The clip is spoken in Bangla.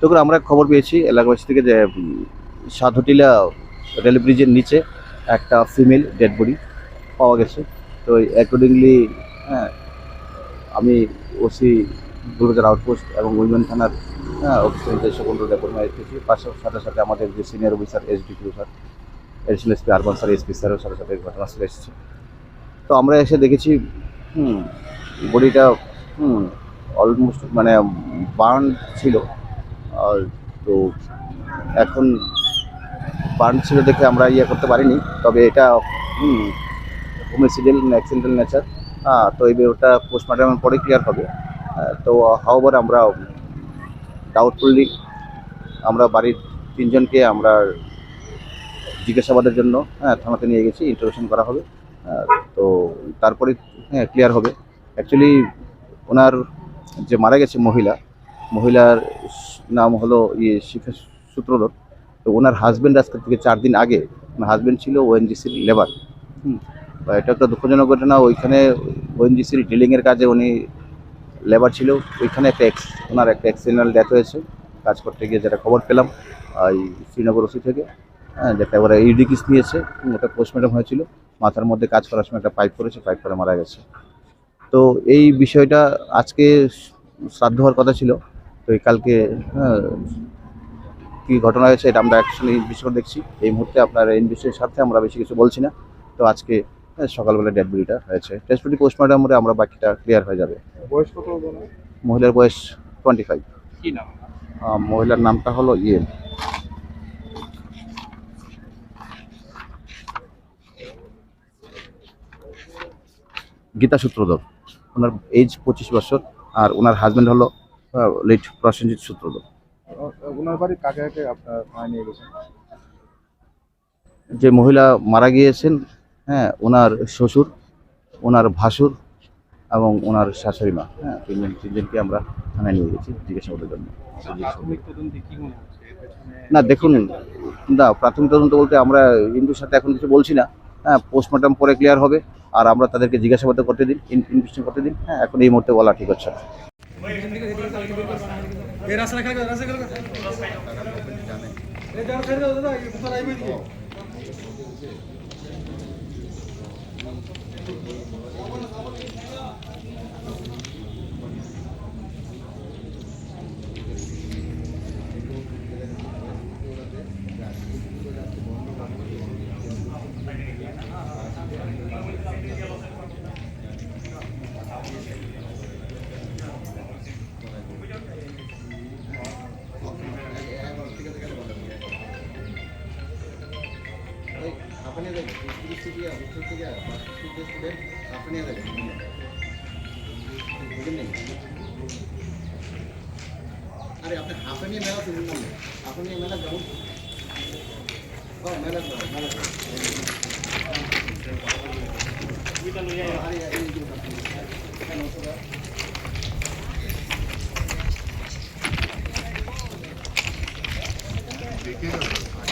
তখন আমরা খবর পেয়েছি এলাকাবাসী থেকে যে সাধুটিলা রেল ব্রিজের নিচে একটা ফিমেল ডেড বডি পাওয়া গেছে। তো অ্যাকর্ডিংলি হ্যাঁ আমি ওসি দুর্গার আউটপোস্ট এবং উইমেন থানার হ্যাঁ অফিসের রেকর্ড এসেছি পাশাপাশি সাথে সাথে আমাদের যে senior officer SDPO sir additional SP urban sir SP স্যারও সাথে সাথে ঘটনাস্থলে এসেছে। তো আমরা এসে দেখেছি বডিটা অলমোস্ট মানে বার্ন ছিল। তো এখন বার্ন ছিল দেখে আমরা ইয়ে করতে পারিনি, তবে এটা, হুম হোমিসিডিয়াল অ্যাক্সিডেন্টাল নেচার তো এই ওটা পোস্টমর্টমের পরে ক্লিয়ার হবে। তো হাওবার আমরা ডাউটফুললি আমরা বাড়ির তিনজনকে আমরা জিজ্ঞাসাবাদের জন্য হ্যাঁ থানাতে নিয়ে গেছি ইন্টারোগেশন করা হবে। তো তারপরে হ্যাঁ ক্লিয়ার হবে। অ্যাকচুয়ালি ওনার যে মারা গেছে মহিলা, মহিলার নাম হলো ইয়ে শিখা সূত্রধর। তো ওনার হাজব্যান্ড আজকে থেকে চার দিন আগে ওনার হাজব্যান্ড ছিল ওএনজিসির লেবার এটা একটা দুঃখজনক ঘটনা ওইখানে ওএনজিসির ডিলিংয়ের কাজে উনি লেবার ছিল। ওইখানে একটা এক্স ওনার একটা অ্যাক্সিডেন্টাল ডেথ হয়েছে। কাজ করতে গিয়ে যেটা খবর পেলাম এই শ্রীনগর ওসি থেকে হ্যাঁ যেটা এবারে ইডি কিস নিয়েছে। ওটা পোস্টমর্টম হয়েছিল। মাথার মধ্যে কাজ করার সময় একটা পাইপ করেছে পাইপ করে মারা গেছে। তো এই বিষয়টা আজকে শ্রাদ্ধ হওয়ার কথা ছিল। তো এই কালকে হ্যাঁ, কী ঘটনা হয়েছে এটা আমরা অ্যাকচুয়ালি ইনভেস্টিগেট দেখছি। এই মুহূর্তে আপনার ইনভেস্টিগের স্বার্থে আমরা বেশি কিছু বলছি না। তো আজকে হ্যাঁ, সকালবেলা ডেড বডিটা হয়েছে। টেস্ট বডি পোস্টমর্টম করে আমরা বাকিটা ক্লিয়ার হয়ে যাবে। বয়স কত মহিলার বয়স টোয়েন্টি ফাইভ কি নাম মহিলার নামটা হলো ইয়ে। গীতা সূত্রধর। ওনার এজ পঁচিশ বছর। আর ওনার হাজব্যান্ড হলো লেট প্রসেনজিৎ সূত্রধর ওনার বাড়ি কাকে কাকে আপনার নিয়ে গেছেন? যে মহিলা মারা গিয়েছেন হ্যাঁ ওনার শ্বশুর ওনার ভাসুর এবং ওনার শাশুড়ি মা হ্যাঁ তিনজন তিনজনকে আমরা থানায় নিয়ে গেছি জিজ্ঞাসাবাদের জন্য। মনে না দেখুন না প্রাথমিক তদন্ত বলতে আমরা ইন্দুর সাথে এখন কিছু বলছি না। হ্যাঁ পোস্টমর্টম পরে ক্লিয়ার হবে আর আমরা তাদেরকে জিজ্ঞাসাবাদ করতে দিন ইনভেস্টিগেশন করতে দিন। হ্যাঁ এখন এই মুহূর্তে বলা ঠিক হচ্ছে এই রাস্তা রাখা রাস্তা গেল জানে এই দাও ছেড়ে দাও, দাদা, এই কোথায় আইবে দিকে Thank you. না আরে আপনি হাফে নিয়ে মেলা শুনুন না আপনি নিয়ে মেলা যাব মেলা মেলা আরে এই